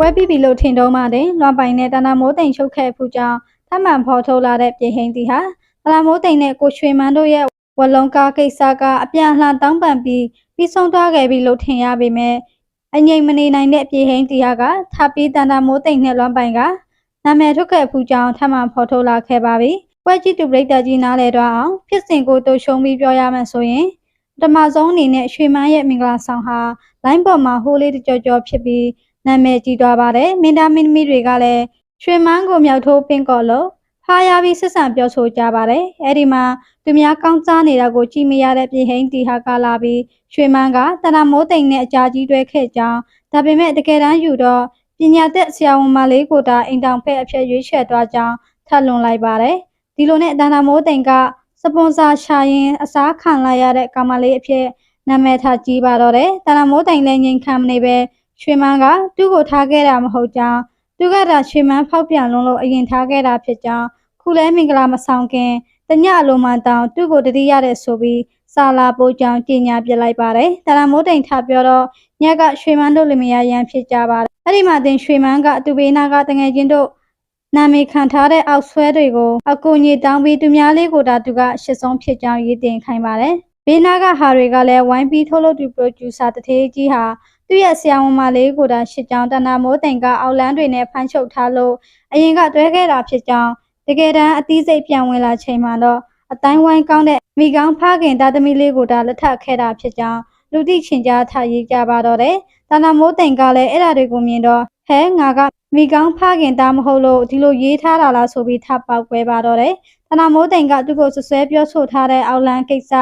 ပွဲပြီးပြီလို့ထင်တော့မှတင်လွန်ပိုင်နဲ့တနာမိုးတိမ်ရှုပ်ခဲ့ဖူးကြောင်းထပ်မံဖော်ထုတ်လာတဲ့ပြည်ဟင်းတီဟာတနာမိုးတိမ်နဲ့ကိုရွှေမန်းတို့ရဲ့ဝလုံးကားကိစ္စကအပြန်အလှန်တောင်းပန်ပြီးပြီးဆုံးသွားခဲ့ပြီလို့ထင်ရပေမဲ့အငိမ့်မနေနိုင်တဲ့ပြည်ဟင်းတီဟာကထပ်ပြီးတနာမိုးတိမ်နဲ့လွန်ပိုင်ကနာမည်ထုတ်ခဲ့ဖူးကြောင်းထပ်မံဖော်ထုတ်လာခဲ့ပါပြီပွဲကြည့်သူပရိသတ်ကြီးနားလဲတော့အောင်ဖြစ်စဉ်ကိုတူရှုံပြီးပြောရမှဆိုရင်ပထမဆုံးအနေနဲ့ရွှေမန်းရဲ့မင်္ဂလာဆောင်ဟာလိုင်းပေါ်မှာဟိုးလေးတကြောကြောဖြစ်ပြီး နာမည်ကြီးသွားပါတယ်မင်းသားမင်းသမီးတွေကလည်းရွှေမန်းကိုမြောက်ထိုးပင့်ကော်လို့ဖားရပြီးဆက်ဆံပြောဆိုကြပါတယ်အဲ့ဒီမှာသူများကောင်းစားနေတာကိုကြည့်မရတဲ့ပြည်ဟိန်းတီဟာကလာပြီးရွှေမန်းကတရမိုးတိမ်နဲ့အကြာကြီးတွဲခဲ့ကြောင်းဒါပေမဲ့တကယ်တမ်းယူတော့ပညာသက်ဆရာဝန်မလေးကိုတာအိမ်တောင်ဖက်အဖြစ်ရွေးချယ်သွားကြောင်းထပ်လွန်လိုက်ပါတယ်ဒီလိုနဲ့တရမိုးတိမ်ကစပွန်ဆာရှာရင်အစားခံလိုက်ရတဲ့ကာမလေးအဖြစ်နာမည်ထားကြီးပါတော့တယ်တရမိုးတိမ်လည်းငြိမ်ခံမနေပဲ ရွှေမန်းကသူ့ကိုထားခဲ့တာမဟုတ်ကြောင်းသူကသာရွှေမန်းဖောက်ပြန်လုံးလို့အရင်ထားခဲ့တာဖြစ်ကြောင်းခုလဲမင်္ဂလာမဆောင်ခင်တညအလုံးမှတောင်းသူ့ကိုတတိရတဲ့ဆိုပြီးစာလာပိုးကြောင်းကြီးညာပြလိုက်ပါတယ်တရမိုးတိမ်ထားပြောတော့ညကရွှေမန်းတို့လင်မယားရန်ဖြစ်ကြပါတယ်အဲ့ဒီမှာတင်ရွှေမန်းကသူ့ဘေးနာကတငယ်ချင်းတို့နာမည်ခံထားတဲ့အောက်ဆွဲတွေကိုအကူအညီတောင်းပြီးသူများလေးကိုဒါသူကရှစ်ဆုံးဖြစ်ကြောင်းရည်တင်ခိုင်းပါတယ် ဘေးနာကဟာတွေကလည်းဝိုင်းပြီးထုတ်လုပ်သူပရိုဂျူဆာတထေးကြီးဟာသူ့ရဲ့ဆရာဝန်မလေးကိုတာရှစ်ကြောင်းတနာမိုးတိမ်ကအောက်လန်းတွေနဲ့ဖမ်းချုပ်ထားလို့အရင်ကတွဲခဲ့တာဖြစ်ကြောင်းတကယ်တမ်းအသီးစိတ်ပြန်ဝင်လာချိန်မှာတော့အတိုင်းဝိုင်းကောင်းတဲ့မိကောင်းဖခင်သားသမီးလေးကိုတာလက်ထပ်ခဲ့တာဖြစ်ကြောင်းလူတိချင်ကြားထားရေးကြပါတော့တယ်တနာမိုးတိမ်ကလည်းအဲ့ဒါတွေကိုမြင်တော့ဟဲငါကမိကောင်းဖခင်သားမဟုတ်လို့ဒီလိုရေးထားတာလားဆိုပြီးထပ်ပေါက်ကွဲပါတော့တယ်တနာမိုးတိမ်ကသူ့ကိုဆွဆွဲပြောဆိုထားတဲ့အောက်လန်းကိစ္စ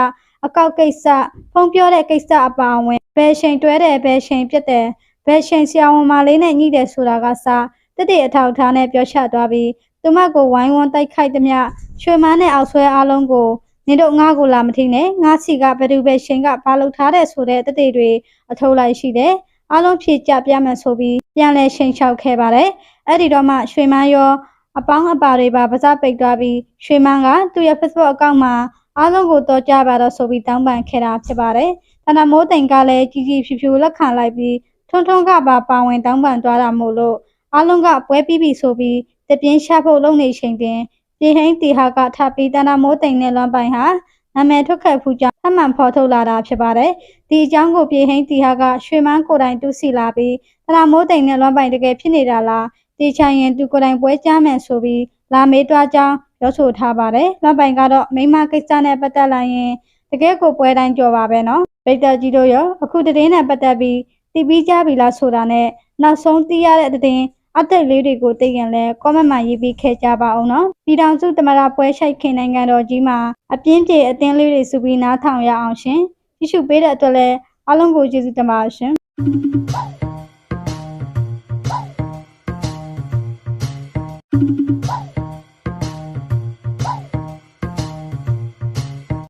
အကောက်ကိစ္စဖုံပြောတဲ့ကိစ္စအပါအဝင်ဘယ်ချိန်တွဲတယ်ဘယ်ချိန်ပြတ်တယ်ဘယ်ချိန်ဆရာဝန်မလေးနဲ့ညှိတယ်ဆိုတာကစတက်တဲ့အထောက်အထားနဲ့ပြောချသွားပြီးသူမကိုဝိုင်းဝန်းတိုက်ခိုက်သမျှရွှေမန်းနဲ့အောက်ဆွဲအားလုံးကိုနင်တို့ငါ့ကိုလာမထီနဲ့ငါစီကဘယ်သူပဲရှင်ကဘာလုပ်ထားတဲ့ဆိုတဲ့တက်တွေတွေအထုတ်လိုက်ရှိတယ်အားလုံးဖြည့်ကြပြမယ်ဆိုပြီးပြန်လဲချိန်ချောက်ခဲ့ပါတယ်အဲ့ဒီတော့မှရွှေမန်းရောအပေါင်းအပါတွေပါပါးစပ်ပိတ်သွားပြီးရွှေမန်းကသူ့ရဲ့ Facebook အကောင့်မှာ အားလုံးကိုတော့ကြပါတော့ဆိုပြီးတောင်းပန်ခဲ့တာဖြစ်ပါတယ်။တနမိုးတိမ်ကလည်းကြီးကြီးဖြူဖြူလက်ခံလိုက်ပြီးထွန်းထွန်းကပါပါဝင်တောင်းပန်သွားတာမို့လို့အားလုံးကပွဲပြီးပြီဆိုပြီးတပြင်းရှာဖို့လုပ်နေချိန်တွင်ပြည်ဟိန်းတီဟာကထပ်ပြီးတနမိုးတိမ်နဲ့လွန်ပိုင်ဟာနာမည်ထုတ်ခဲ့ဖူးကြောင်းအမှန်ဖော်ထုတ်လာတာဖြစ်ပါတယ်။ဒီအကြောင်းကိုပြည်ဟိန်းတီဟာကရွှေမန်းကိုယ်တိုင်တူးစီလာပြီးတနမိုးတိမ်နဲ့လွန်ပိုင်တကယ်ဖြစ်နေတာလားတေချာရင်သူကိုယ်တိုင်ပွဲကြမ်းမယ်ဆိုပြီးလာမေးတွားကြောင်း ပြောဆိုထားပါတယ်။လွန်ပိုင်ကတော့မိမကိစ္စနဲ့ပတ်သက်လာရင်တကယ်ကိုပွဲတိုင်းကြော်ပါပဲနော်။ပိတ်သက်ကြီးတို့ရောအခုတည်င်းနဲ့ပတ်သက်ပြီးသိပြီးကြပြီလားဆိုတာနဲ့နောက်ဆုံးသိရတဲ့တည်င်းအသက်လေးတွေကိုသိရင်လဲ comment မှာရေးပြီးခဲ့ကြပါအောင်နော်။ပြည်တော်စုတမရပွဲရှိုက်ခင်နိုင်ငံတော်ကြီးမှာအပြင်းပြေအသင်းလေးတွေစုပြီးနားထောင်ရအောင်ရှင်။ကြည့်ရှုပေးတဲ့အတွက်လည်းအားလုံးကိုကျေးဇူးတင်ပါတယ်ရှင်။